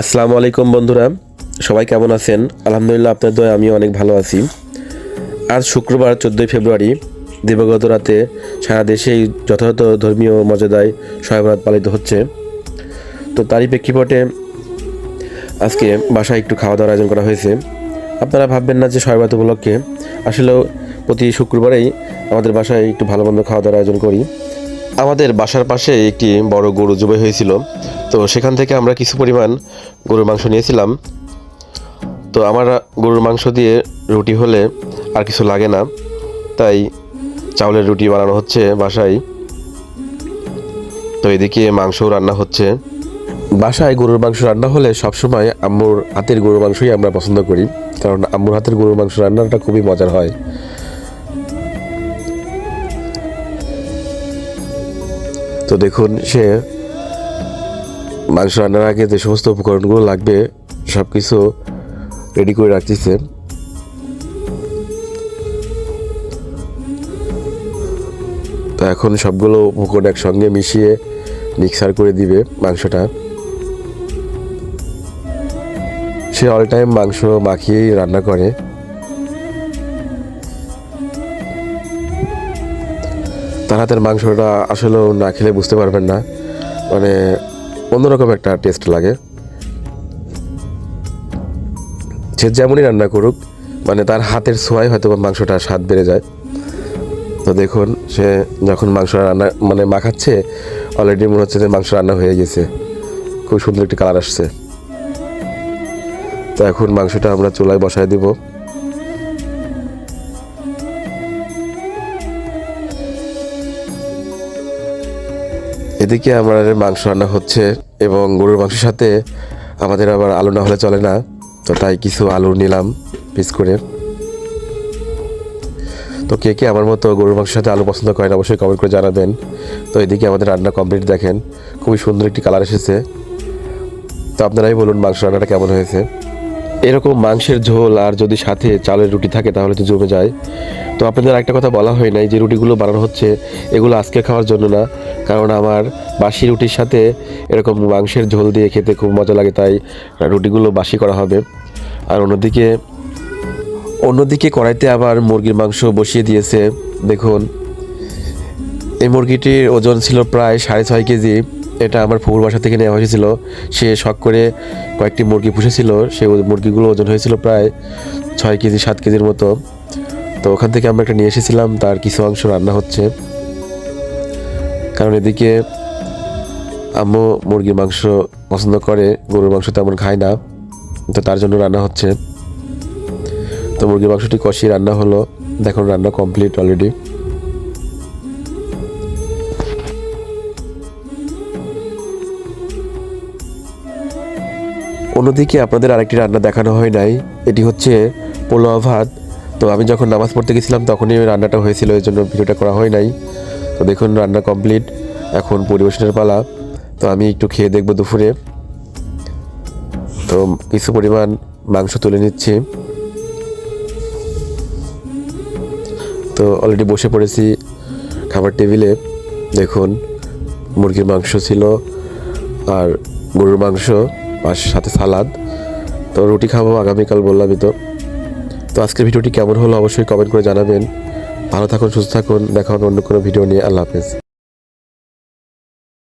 আসসালামু আলাইকুম বন্ধুরা, সবাই কেমন আছেন? আলহামদুলিল্লাহ আপনার দয় আমি অনেক ভালো আছি। আজ শুক্রবার চোদ্দোই ফেব্রুয়ারি, দিবগত রাতে সারা দেশেই যথাযথ ধর্মীয় মর্যাদায় সহায়বাদ পালিত হচ্ছে। তো তারই প্রেক্ষিপটে আজকে বাসায় একটু খাওয়া দাওয়ার আয়োজন করা হয়েছে। আপনারা ভাববেন না যে সহায়বাদ উপলক্ষে। আসলেও প্রতি শুক্রবারেই আমাদের বাসায় একটু ভালো মন্দ খাওয়া দাওয়ার আয়োজন করি। আমাদের বাসার পাশে একটি বড় গরু জবাই হয়েছিল। তো সেখান থেকে আমরা কিছু পরিমাণ গরুর মাংস নিয়েছিলাম। তো আমার গরুর মাংস দিয়ে রুটি হলে আর কিছু লাগে না। তাই চাউলের রুটি বানানো হচ্ছে বাসায়। তো এদিকে মাংসও রান্না হচ্ছে। বাসায় গরুর মাংস রান্না হলে সবসময় আম্মুর হাতের গরুর মাংসই আমরা পছন্দ করি। কারণ আম্মুর হাতের গরুর মাংস রান্নাটা খুবই মজার হয়। তো দেখুন, সে মাংস রান্নার আগে যে সমস্ত উপকরণগুলো লাগবে সব কিছু রেডি করে রাখতেছে। তো এখন সবগুলো উপকরণ একসঙ্গে মিশিয়ে মিক্সার করে দিবে মাংসটা। সে অল টাইম মাংস মাখিয়েই রান্না করে। তার হাতের মাংসটা আসলেও না খেলে বুঝতে পারবেন না। মানে অন্যরকম একটা টেস্ট লাগে। সে যেমনই রান্না করুক মানে তার হাতের ছোঁয়ায় হয়তো মাংসটা স্বাদ বেড়ে যায়। তো দেখুন, সে যখন মাংস রান্না মানে মাখাচ্ছে অলরেডি মনে হচ্ছে যে মাংস রান্না হয়ে গেছে। খুব সুন্দর একটি কালার আসছে। তো এখন মাংসটা আমরা চুলায় বসায় দিব। এদিকে আমার মাংস রান্না হচ্ছে এবং গরুর মাংসের সাথে আমাদের আবার আলু না হলে চলে না, তো তাই কিছু আলু নিলাম, পিস করে। তো কে কে আমার মতো গরুর মাংসের সাথে আলু পছন্দ করেন অবশ্যই কমেন্ট করে জানাবেন। তো এদিকে আমাদের রান্না কমপ্লিট দেখেন, খুবই সুন্দর একটি কালার এসেছে। তো আপনারাই বলুন মাংস রান্নাটা কেমন হয়েছে। এরকম মাংসের ঝোল আর যদি সাথে চালের রুটি থাকে তাহলে তো জমে যায়। তো আপনাদের একটা কথা বলা হয় নাই যে রুটিগুলো বানানো হচ্ছে, এগুলো আজকে খাওয়ার জন্য না, কারণ আমার বাসি রুটির সাথে এরকম মাংসের ঝোল দিয়ে খেতে খুব মজা লাগে, তাই রুটিগুলো বাসি করা হবে। আর অন্যদিকে অন্যদিকে কড়াইতে আবার মুরগির মাংস বসিয়ে দিয়েছে। দেখুন, এই মুরগিটির ওজন ছিল প্রায় সাড়ে ছয় কেজি। এটা আমার ফুকুর বাসা থেকে নেওয়া হয়েছিল। সে শখ করে কয়েকটি মুরগি পুষেছিল। সে মুরগিগুলো ওজন হয়েছিল প্রায় ছয় কেজি, সাত কেজির মতো। তো ওখান থেকে আমরা একটা নিয়ে এসেছিলাম, তার কিছু অংশ রান্না হচ্ছে। কারণ এদিকে আম্মু মুরগির মাংস পছন্দ করে, গরুর মাংস তেমন খায় না। তো তার জন্য রান্না হচ্ছে। তো মুরগির মাংসটি কষিয়ে রান্না হলো। দেখুন, রান্না কমপ্লিট অলরেডি। অন্যদিকে আপনাদের আরেকটি রান্না দেখানো হয় নাই, এটি হচ্ছে পোলোয়া ভাত। তো আমি যখন নামাজ পড়তে গেছিলাম, তখনই রান্নাটা হয়েছিল এর জন্য ভিডিওটা করা হয় নাই। তো দেখুন, রান্না কমপ্লিট, এখন পরিবেশনের পালা। তো আমি একটু খেয়ে দেখব দুপুরে। তো কিছু পরিমাণ মাংস তুলে নিচ্ছি। তো অলরেডি বসে পড়েছি খাবার টেবিলে। দেখুন, মুরগির মাংস ছিল আর গরুর মাংস। আর সাথে সালাদ। তো রুটি খাব আগামীকাল বললামই তো। তো আজকের ভিডিওটি কেমন হলো অবশ্যই কমেন্ট করে জানাবেন। ভালো থাকুন, সুস্থ থাকুন, দেখা হবে অন্য কোনো ভিডিও নিয়ে। আল্লাহ হাফেজ।